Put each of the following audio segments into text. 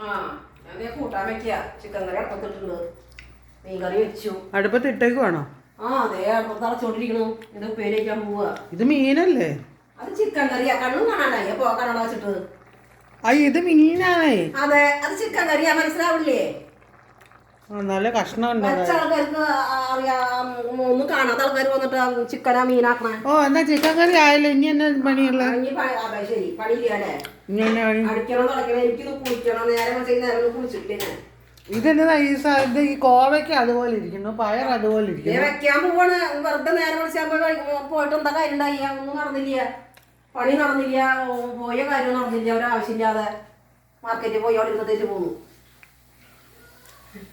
കൂട്ടാൻ വെക്കുക ചിക്കൻ കറി അടുപ്പത്തിട്ടുണ്ട് മീൻ കറി വെച്ചു. അടുപ്പത്ത് ഇട്ടേക്കുവാണോ ആ അതെ അടുപ്പത്ത് അടച്ചോണ്ടിരിക്കണു. ഇത് ഉപ്പേരി വയ്ക്കാൻ പോവുക ഇത് മീനല്ലേ? അത് ചിക്കൻ കറിയാ. കണ്ണും കാണാണ്ടായി പോകാനുള്ള വെച്ചിട്ട്? ഇത് മീനാണേ. അതെ അത് ചിക്കൻ കറിയാ. മനസ്സിലാവില്ലേ നല്ല കഷ്ണം ഒന്നും കാണാത്ത ആൾക്കാർ വന്നിട്ട് ചിക്കനാ മീനാക്കണേ. ഓ എന്നാ ചിക്കൻ കറി ആയല്ലോ. ഇനി എന്നാ പണിയുള്ള? ശരി. അടിക്കണം തുടക്കണം. എനിക്കിത് കുളിക്കണം. നേരെ കുളിച്ചിട്ടില്ല ഇതെന്നതാ ഈ ഇത് ഈ കോവയ്ക്ക് അതുപോലെ ഇരിക്കുന്നു. പയർ അതുപോലെ ഇരിക്കുന്നു. വെക്കാൻ പോവാണ്. വെറുതെ നേരെ വിളിച്ചാൽ പോയിട്ട് എന്താ കാര്യം ഉണ്ടായി? ഒന്നും നടന്നില്ല. പണി നടന്നില്ല. പോയ കാര്യം നടന്നില്ല. ഒരാവശ്യമില്ലാതെ മാർക്കറ്റിൽ പോയി അവിടെ ഇരുന്നിട്ട് പോന്നു.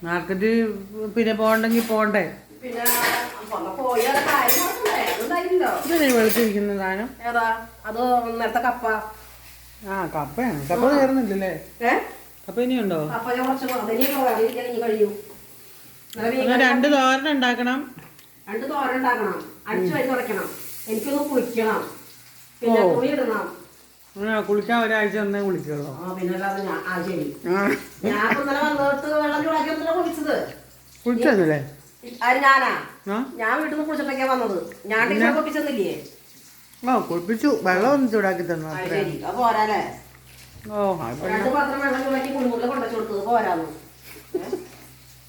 മാർക്കറ്റ് പിന്നെ പോകണ്ടെങ്കിൽ പോണ്ടേ പിന്നെ വെളുത്തിരിക്കുന്ന സാധനം. അത് നേരത്തെ കപ്പ. ആ കപ്പയാണ്. കപ്പ കയറുന്നില്ലല്ലേ ഏ? കപ്പ ഇനിയുണ്ടോ? രണ്ട് തോരൻ ഉണ്ടാക്കണം. രണ്ട് തോരൻ ഉണ്ടാക്കണം. അടിച്ചു വരി തുടയ്ക്കണം. എനിക്കൊന്ന് കുളിക്കണം. പിന്നെ തുണി ഇടണം. കുളിക്കാൻ ഒരാഴ്ച തന്നെ കുളിക്കുള്ളൂ. ആ പിന്നെ ഞാൻ ആ ആ. വീട്ടിൽ നിന്ന് വന്നത്. ഞാൻ കുളിപ്പിച്ചെന്നില്ലേ ഓ കുളിപ്പിച്ചു വെള്ളം ഒന്ന് ചൂടാക്കി തന്നു ആ പോരാല്ലേ? ഓ?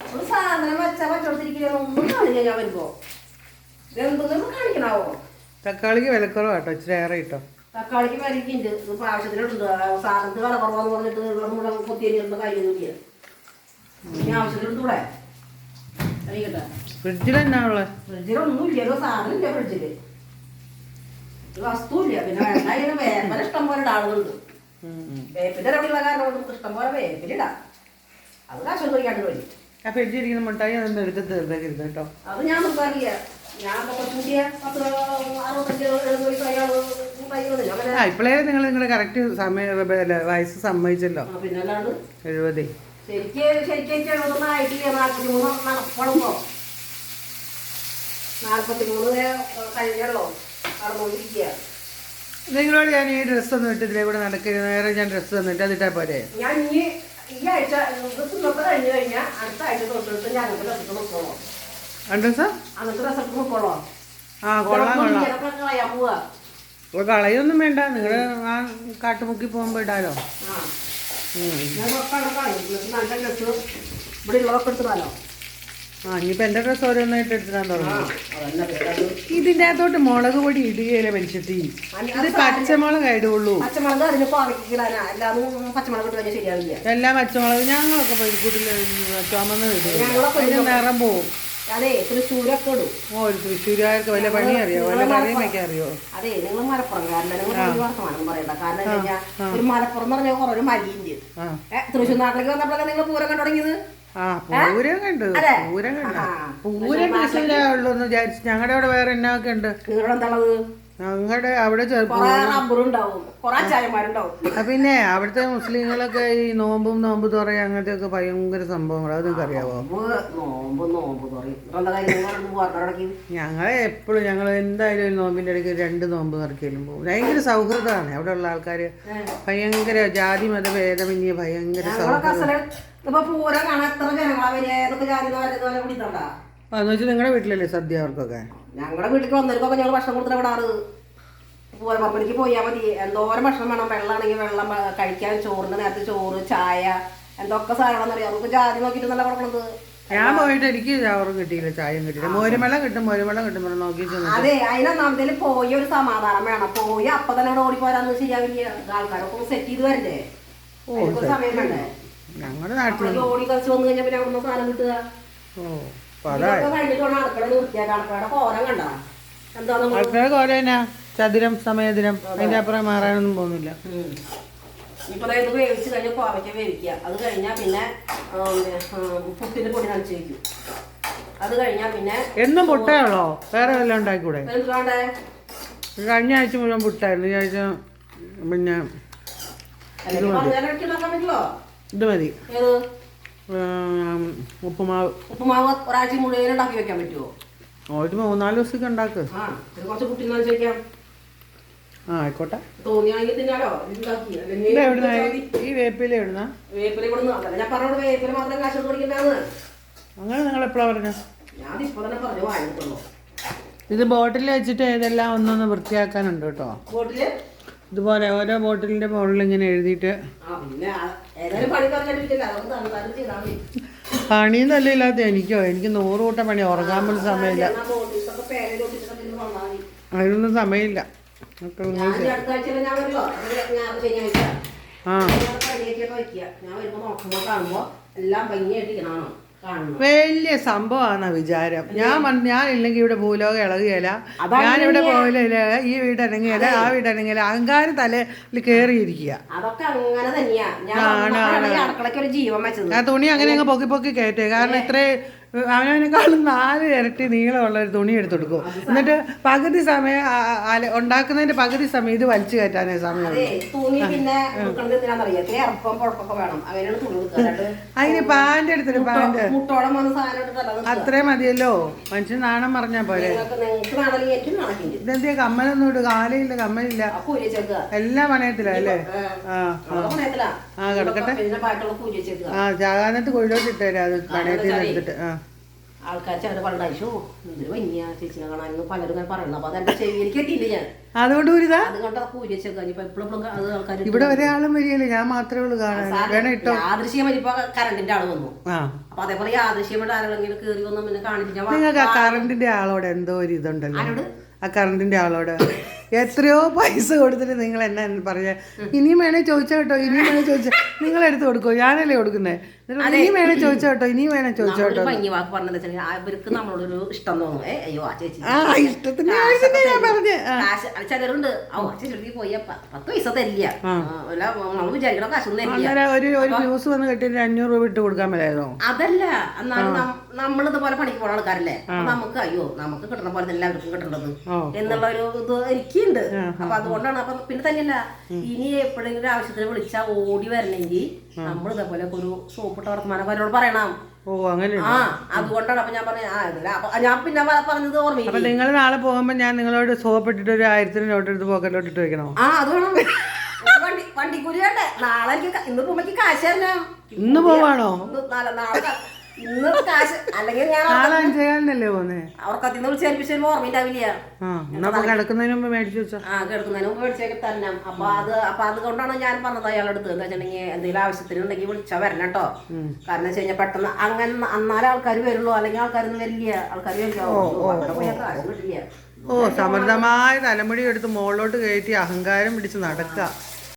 ഒരു സാധനം വെച്ചാ വെച്ചോടത്തിരിക്കില്ല ഒന്നും കാണില്ല ഞാൻ വരുമ്പോ. കാണിക്കണാവോ? തക്കാളിക്ക് വിലക്കുറവാട്ടോ ഇച്ചിരി ഏറെ ഇട്ടോ തക്കാളിക്ക് വിലക്കുണ്ട്. ഇപ്പൊ ആവശ്യത്തിനുണ്ട്. സാധനത്തിന് വില കുറവാന്ന് പറഞ്ഞിട്ട് ഇവിടെ മുഴുവൻ കൊത്തിയേണ്ട കാര്യമൊന്നുമില്ല ഇനി ആവശ്യത്തിനെടുത്തൂടെ അറിയിക്കട്ടെ ഫ്രിഡ്ജിൽ എന്നാ ഉള്ളത് ഫ്രിഡ്ജിലൊന്നും ഇല്ലല്ലോ സാധനം ഇല്ല ഫ്രിഡ്ജിൽ. വസ്തുവില്ല. പിന്നെ വേണ്ട വേപ്പല ഇഷ്ടം പോലെ ഇടാളുന്നുണ്ട് വേപ്പിന്റെ റബ്ബിയുള്ള കാരണം നമുക്ക് ഇഷ്ടം പോലെ വേപ്പിലിടാം അത് കാശൊന്നും കഴിക്കാണ്ട് വരും ആ ഫ്രിഡ്ജിൽ ഇരിക്കുന്ന മുട്ടായി അതൊന്നും എടുത്ത് തീർത്തേക്കരുത് കേട്ടോ. അത് ഞാൻ നോക്കാറില്ല ആ ഇപ്പോഴേ നിങ്ങൾ നിങ്ങളുടെ കറക്റ്റ് സമയം വയസ്സ് സമ്മതിച്ചല്ലോ. എഴുപത്. നിങ്ങളോട് ഞാൻ ഈ ഡ്രസ്സ് ഒന്നും ഇട്ടില്ല ഇവിടെ നടക്കരുത്. നേരെ ഞാൻ ഡ്രസ്സ് തന്നിട്ട് അതിട്ടാ പോരെ. ഞാൻ ഈ ആഴ്ച ഡ്രസ്സ് കഴിഞ്ഞു കഴിഞ്ഞ് കഴിഞ്ഞാൽ അടുത്ത ആഴ്ച തൊട്ടിട്ട് ഞാൻ ഡ്രസ്സ് നോക്കോളോ. ഡ്രസ്സ് നോക്കോളോ ആ കൊള്ളാം കൊള്ളാം. അപ്പോൾ കളയൊന്നും വേണ്ട. നിങ്ങൾ ആ കാട്ടുമുക്കി പോകുമ്പോൾ ഇടാലോ? ആ. ഇനിയിപ്പോ ഞാൻ ഡ്രസ് ഓരോന്നും ആയിട്ട് ഇനിയിപ്പോൾ എന്റെ ഡ്രസ്സ് ഓരോന്നായിട്ട് എടുത്തിടാൻ തുടങ്ങി. ഇതിന്റെ അകത്തോട്ട് മുളക് പൊടി ഇടുകയില്ല മനുഷ്യത്തി? ഇത് പച്ചമുളക് ഇടുള്ളൂ എല്ലാം പച്ചമുളക്. ഞങ്ങളൊക്കെ പരിക്കൂട്ടിൽ ചുമന്ന് ഇടും. നിറം പോവും. അതെ തൃശ്ശൂരൊക്കെ ഇടും. ഓ തൃശ്ശൂരുകാർക്ക് വല്ല പണി അറിയോ? വല്ല കറിയും വെക്കാൻ അറിയോ? അതെ നിങ്ങൾ മലപ്പുറംകാരനെ നിങ്ങൾ ഒരു വർത്തമാനം പറയണ്ട. കാരണം എന്താ ഒരു മലപ്പുറം എന്ന് പറഞ്ഞാൽ കുറെ ഒരു ഏ, തൃശ്ശൂർ നാട്ടിലേക്ക് വന്നപ്പോഴൊക്കെ നിങ്ങൾ പൂരം കണ്ടു തുടങ്ങിയത്? ആ പൂരം കണ്ടു. പൂരം കണ്ടു. പൂരം തൃശ്ശൂരേ ഉള്ളൂ എന്ന് വിചാരിച്ചു ഞങ്ങളുടെ അവിടെ വേറെ എന്നാ ഒക്കെ ഉണ്ട്? നിങ്ങളുടെ എന്താണത് ഞങ്ങളുടെ അവിടെ പിന്നെ അവിടുത്തെ മുസ്ലിങ്ങളൊക്കെ ഈ നോമ്പും നോമ്പ് തുറയും അങ്ങനത്തെ ഒക്കെ ഭയങ്കര സംഭവങ്ങൾ അതൊക്കെ അറിയാവോ? ഞങ്ങൾ എപ്പോഴും ഞങ്ങൾ എന്തായാലും ഒരു നോമ്പിന്റെ ഇടയ്ക്ക് രണ്ട് നോമ്പ് നിറക്കലും പോകും. ഭയങ്കര സൗഹൃദമാണ്. അവിടെ ഉള്ള ആൾക്കാർ ഭയങ്കര ജാതി മത ഭേദമന്യ ഭയങ്കര സൗഹൃദം. വെച്ചാൽ നിങ്ങളുടെ വീട്ടിലല്ലേ സദ്യ അവർക്കൊക്കെ? ഞങ്ങളുടെ വീട്ടിൽ വന്നവർക്കൊക്കെ ഞങ്ങൾ ഭക്ഷണം കൊടുത്തിട്ട് വിടാറ്. പൂരം പപ്പടിക്ക് പോയാൽ മതി. എന്തോരം ഭക്ഷണം വേണം? വെള്ളമാണെങ്കിൽ വെള്ളം കഴിക്കാൻ ചോറിന്റെ നേരത്തെ ചോറ് ചായ എന്തൊക്കെ സാധനം അറിയാം നമുക്ക് ജാതി നോക്കിയിട്ട് നല്ല കൊടുക്കണത്? ഞാൻ പോയിട്ട് എനിക്ക് ചോറും കിട്ടിയില്ല ചായയും കിട്ടിയില്ല. മോരുമെള്ളം കിട്ടും മോരുമെള്ളം കിട്ടും പറഞ്ഞു നോക്കി അതെ അതിനൊന്നാമത്തെ പോയി ഒരു സമാധാനം വേണം. പോയി അപ്പൊ തന്നെ ഓടി പോരാന്ന് ശരിയാവില്ല. ആൾക്കാരൊക്കെ സെറ്റ് ചെയ്ത് വരണ്ടേ? സമയം വേണ്ടേ? ഞങ്ങളുടെ നാട്ടിൽ ഓടി കളിച്ച് വന്നു കഴിഞ്ഞാൽ പിന്നെ അവിടുന്ന് സാധനം കിട്ടുക. ഓ. അടുക്കള ചതുരം സമയദിനം അതിന്റെ അപ്പുറം മാറാനൊന്നും പോകുന്നില്ല. ഇപ്പൊ ദേ ഇത് വേവിച്ച് കഴിഞ്ഞ് കോവയ്ക്ക വേവിക്കുക. അത് കഴിഞ്ഞാൽ പിന്നെ ഉം, ഉം, പുട്ടിന്റെ പൊടി നനച്ച് വയ്ക്കും അത് കഴിഞ്ഞാൽ പിന്നെ എന്നും പുട്ടയുള്ളോ വേറെ വല്ലതും ഉണ്ടാക്കിക്കൂടെ കഴിഞ്ഞ ആഴ്ച മുഴുവൻ പുട്ടായിരുന്നു. ഈ ആഴ്ച പിന്നെ ഇത് മതി. ഉപ്പുമാവ്. ഉപ്പുമാവ് ഒരാഴ്ച മുഴുവൻ ഉണ്ടാക്കി വെക്കാൻ പറ്റുമോ ഒരു മൂന്നാൽ ദിവസമൊക്കെ ഉണ്ടാക്ക്. ആ കുറച്ച് ആ ആയിക്കോട്ടെ. തോന്നിയാണെങ്കിൽ തിന്നാലോ. ഈ വേപ്പില എവിടുന്ന? വേപ്പില ഞാൻ പറഞ്ഞോട് വേപ്പില മാത്രം കാശ് കൊടുക്കണ്ടാന്ന് അങ്ങനെ നിങ്ങൾ എപ്പോഴാണ് പറഞ്ഞത് തന്നെ പറഞ്ഞു. ഇത് ബോട്ടിൽ വെച്ചിട്ട് ഇതെല്ലാം ഒന്നൊന്ന് വൃത്തിയാക്കാനുണ്ട് കേട്ടോ. ബോട്ടിൽ? ഇതുപോലെ ഓരോ ബോട്ടിലിന്റെ മുകളിൽ ഇങ്ങനെ എഴുതിയിട്ട് പിന്നെ പണി നല്ല അതൊക്കെ തന്നാലും ചെയ്താൽ മതി. പണിയൊന്നല്ല ഇല്ലാത്ത എനിക്കോ എനിക്ക് നൂറ് കൂട്ടം പണി ഉറങ്ങാൻ പോലും സമയമില്ല. അതിനൊന്നും സമയമില്ല. ആ. വലിയ സംഭവമാണ് വിചാരം. ഞാൻ ഞാൻ ഇല്ലെങ്കിൽ ഇവിടെ ഭൂലോകം ഇളകുകയില്ല. ഞാൻ ഞാനിവിടെ പോയില്ല ഈ വീട് അനങ്ങിയല്ല ആ വീട് അനങ്ങിയല്ല അഹങ്കാരം തലയിൽ കയറിയിരിക്കുക ആ തുണി അങ്ങനെ അങ്ങ് പൊക്കി പൊക്കി കയറ്റേ കാരണം ഇത്രേ അവനവനേക്കാളും നാല് ഇരട്ടി നീളമുള്ള ഒരു തുണി എടുത്തെടുക്കും. എന്നിട്ട് പകുതി സമയം ഉണ്ടാക്കുന്നതിന്റെ പകുതി സമയം ഇത് വലിച്ചു കയറ്റാനേ സമയം അതിന് പാന്റെ എടുത്തിട്ട് പാന്റ്. അത്രേ മതിയല്ലോ. മനുഷ്യൻ നാണം പറഞ്ഞാ പോലെ ഇതെന്തിയാ? കമ്മലൊന്നും ഇട്ട് കാലയില്ല കമ്മലില്ല. എല്ലാ പണയത്തിലാ അല്ലേ? ആ കിടക്കട്ടെ. ആ ചാകാനത്ത് കൊഴിലോട്ട് ഇട്ടേരാ അത് പണയത്തിൽ നിന്ന് എടുത്തിട്ട്. ആ. ആൾക്കാർ ചിലർ പറഞ്ഞ അയച്ചോ എന്തൊരു ഭംഗിയാ ചേച്ചിനെ കാണാൻ പലരും ഇങ്ങനെ പറയണം അപ്പൊ അതെന്റെ ചെവിയിലേക്ക് എത്തിയില്ല ഞാൻ. അതുകൊണ്ട് ഒരുതാ അതുകൊണ്ട് എപ്പോഴും അത് ആൾക്കാർ ഇവിടെ ഒരാളും വരികയില്ല. ഞാൻ മാത്രമേ ഉള്ളൂ കാണാൻ. ഇട്ടോ? യാദൃശ്യം ഇപ്പൊ കറണ്ടിന്റെ ആൾ വന്നു. അപ്പൊ അതേപോലെ യാദൃശ്യമായിട്ട് ആരെങ്കിലും കയറി വന്നു പിന്നെ കാണിച്ച് ഞാൻ നിങ്ങൾക്ക് ആ കറണ്ടിന്റെ ആളോട് എന്തോ ഒരു ഇതുണ്ടല്ലോ? ആ കറണ്ടിന്റെ ആളോട്. എത്രയോ പൈസ കൊടുത്തിട്ട് നിങ്ങൾ എന്നെ പറഞ്ഞ ഇനിയും വേണേ ചോദിച്ചോ കേട്ടോ ഇനിയും വേണേ ചോദിച്ചോ നിങ്ങൾ എടുത്ത് കൊടുക്കോ ഞാനല്ലേ കൊടുക്കുന്നേ. ഇനിയും വേണേ ചോദിച്ചോ കേട്ടോ ഇനിയും വേണേ ചോദിച്ചോ കേട്ടോ. ഭംഗി വാക്ക് പറഞ്ഞത് അവർക്ക് നമ്മളോടൊരു ഇഷ്ടം തോന്നുന്നു. അയ്യോ ആ ചേച്ചി. ആ ആവശ്യത്തെ ഞാൻ പറഞ്ഞു ചിലരുണ്ട്. ഓ ചേച്ചി പോയി പ- പത്ത് പൈസ തരില്ല. ആ, അല്ല നമ്മൾ വിചാരിക്കണ കാശൊന്നും അന്നേരം ഒരു ഒരു വന്ന് കിട്ടിയിട്ട് അഞ്ഞൂറ് രൂപ ഇട്ട് കൊടുക്കാൻ മേലായിരുന്നോ? അതല്ല എന്നാലും നമ്മളിതുപോലെ പണിക്ക് പോണ ആൾക്കാരല്ലേ. നമുക്ക് അയ്യോ നമുക്ക് കിട്ടണ പോലെ എല്ലാവർക്കും കിട്ടേണ്ടത്. എന്നുള്ള ഒരു ഇത് എനിക്കുണ്ട് അപ്പൊ അതുകൊണ്ടാണ് അപ്പൊ പിന്നെ തന്നെയല്ല ഇനി എപ്പോഴെങ്കിലും ഒരു ആവശ്യത്തിന് വിളിച്ചാൽ ഓടി വരണമെങ്കിൽ നമ്മൾ ഇതേപോലെ ഒരു സോപ്പിട്ട വർത്തമാനം അവരോട് പറയണം. ഓ അങ്ങനെ ആ അതുകൊണ്ടാണ് അപ്പൊ ഞാൻ പറഞ്ഞ ആ ഇതില്ല അപ്പൊ ഞാൻ പിന്നെ പറഞ്ഞത് ഓർമ്മയില്ല? അപ്പൊ നിങ്ങൾ നാളെ പോകുമ്പോ ഞാൻ നിങ്ങളോട് സോപ്പ് ഇട്ടിട്ട് ഒരു ആയിരത്തിന് നോട്ട് എടുത്ത് പോക്കറ്റിലോട്ട് ഇട്ട് വെക്കണോ? ആ അത് വേണം. വണ്ടി വണ്ടിക്കൂലി വേണ്ടേ? നാളെ എനിക്ക് ഇന്ന് പോകുമ്പോ കാശ് തരണം. ഇന്ന് പോവാണോ? നാളെ നാളെ ഇന്ന് കാശ് അല്ലെങ്കിൽ ഞാൻ നാളെ അഞ്ചേകാലിനല്ലേ പോന്നേ? അവർക്ക് അതിന്ന് വിളിച്ച് ഏൽപ്പിച്ചാൽ ഓർമ്മയിണ്ടാവില്ല ആ എന്നാ അപ്പൊ കിടക്കുന്നതിന് മുമ്പ് മേടിച്ചു വെച്ചോ. ആ കിടക്കുന്നതിന് മുമ്പ് മേടിച്ചേക്ക് തരണം. അപ്പൊ അത് അപ്പൊ അതുകൊണ്ടാണ് ഞാൻ പറഞ്ഞത് അയാളുടെ അടുത്ത് എന്താ വെച്ചിട്ടുണ്ടെങ്കിൽ എന്തെങ്കിലും ആവശ്യത്തിനുണ്ടെങ്കിൽ വിളിച്ചാൽ വരണം കേട്ടോ. കാരണം വെച്ച് കഴിഞ്ഞാൽ പെട്ടെന്ന് അങ്ങനെ അന്നാലേ ആൾക്കാർ വരുള്ളൂ. അല്ലെങ്കിൽ ആൾക്കാരൊന്നും വരില്ല. ആൾക്കാർ വരില്ല. ഓ സമൃദ്ധമായ തലമുടി എടുത്ത് മുകളിലോട്ട് കയറ്റി അഹങ്കാരം പിടിച്ച് നടക്കുക.